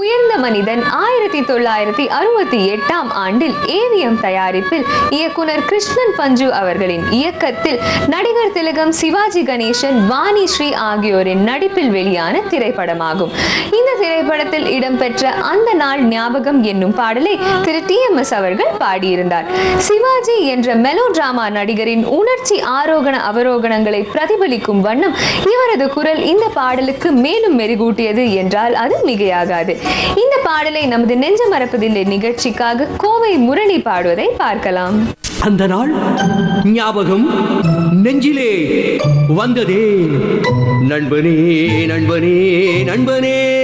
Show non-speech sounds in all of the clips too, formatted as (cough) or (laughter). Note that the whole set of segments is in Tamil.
உயர்ந்த மனிதன் ஆயிரத்தி தொள்ளாயிரத்தி அறுபத்தி எட்டாம் ஆண்டில் ஏவிஎம் தயாரிப்பில் இயக்குனர் கிருஷ்ணன் பஞ்சு அவர்களின் இயக்கத்தில் நடிகர் திலகம் சிவாஜி கணேசன் வாணி ஸ்ரீ ஆகியோரின் நடிப்பில் வெளியான திரைப்படமாகும். இந்த திரைப்படத்தில் இடம்பெற்ற அந்த நாள் ஞாபகம் என்னும் பாடலை திரு டி எம் எஸ் அவர்கள் பாடியிருந்தார். சிவாஜி என்ற மெலோ டிராமா நடிகரின் உணர்ச்சி ஆரோகண அவரோகணங்களை பிரதிபலிக்கும் வண்ணம் இவரது குரல் இந்த பாடலுக்கு மேலும் மெருகூட்டியது என்றால் அது மிகையாகாது. இந்த பாடலை நமது நெஞ்ச மறப்பதில்லை நிகழ்ச்சிக்காக கோவை முரளி பாடுவதை பார்க்கலாம். அந்த நாள் ஞாபகம் நெஞ்சிலே வந்ததே. நண்பனே நண்பனே நண்பனே.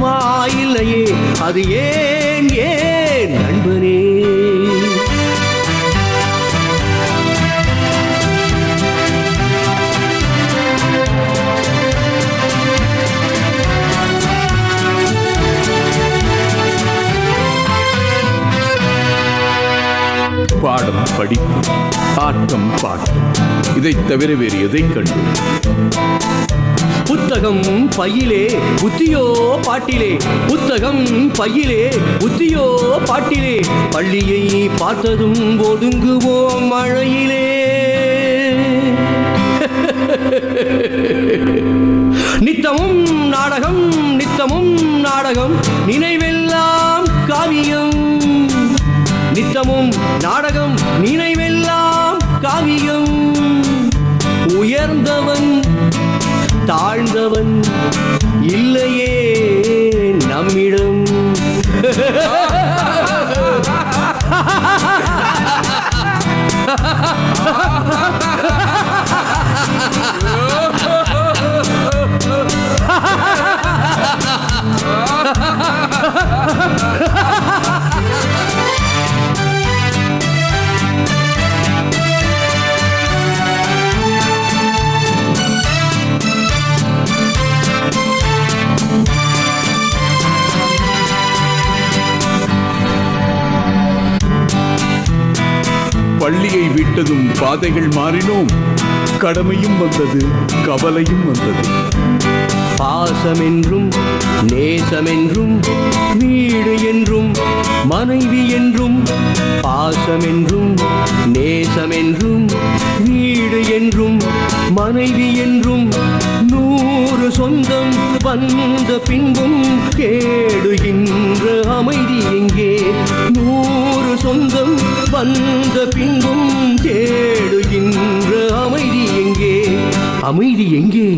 போல் இல்லையே அது ஏன் ஏன் நண்பனே? பாடம் படிப்பு ஆட்டம் பாட்டம். இதைத் தவிர வேறு எதை கண்டு? புத்தகம் பையிலே புத்தியோ பாட்டிலே. புத்தகம் பையிலே புத்தியோ பாட்டிலே. பள்ளியை பார்த்ததும் ஒதுங்குவோம் மழையிலே. (laughs) தாழ்ந்தவன் இல்லையே நம்மிடம். (laughs) பள்ளியை விட்டதும் பாதைகள் மாறினோம். கடமையும் வந்தது கவலையும் வந்தது. பாசமென்றும் நேசமென்றும் வீடு என்றும் மனைவி என்றும் பாசமென்றும் நேசமென்றும் வீடு என்றும் மனைவி என்றும் நூறு சொந்தம் வந்த பின்பும் கேடுகின்ற அமைதி எங்கே? நூறு சொந்தம் வந்த பின்பும் தேடுகின்ற அமைதி எங்கே? அமைதி எங்கே?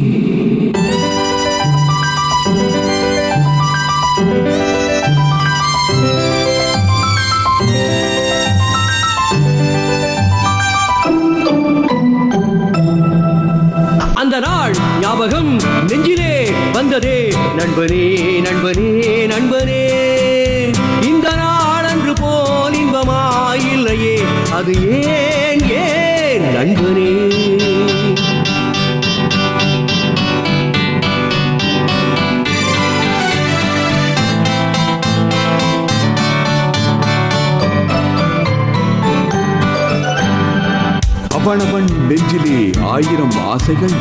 அந்த நாள் ஞாபகம் நெஞ்சிலே வந்ததே. நண்பனே நண்பனே நண்பனே. அது ஏன் ஏன் நண்பனே? அவனவன் நெஞ்சிலே ஆயிரம் ஆசைகள்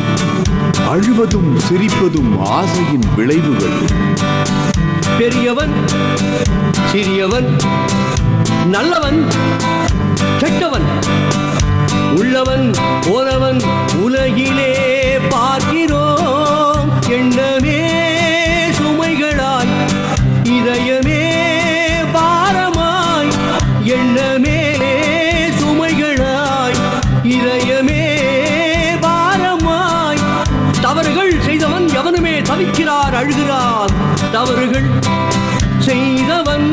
அழுவதும் சிரிப்பதும் ஆசையின் விளைவுகள். பெரியவன் சிறியவன் நல்லவன் கெட்டவன் உள்ளவன் போனவன் உலகிலே பார்க்கிறோம். எண்ணமே சுமைகளாய் இதயமே பாரமாய் எண்ணமே சுமைகளாய் இதயமே பாரமாய். தவறுகள் செய்தவன் எவனுமே தவிக்கிறார் அழுகிறார். தவறுகள் செய்தவன்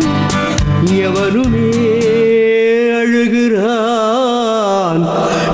எவனுமே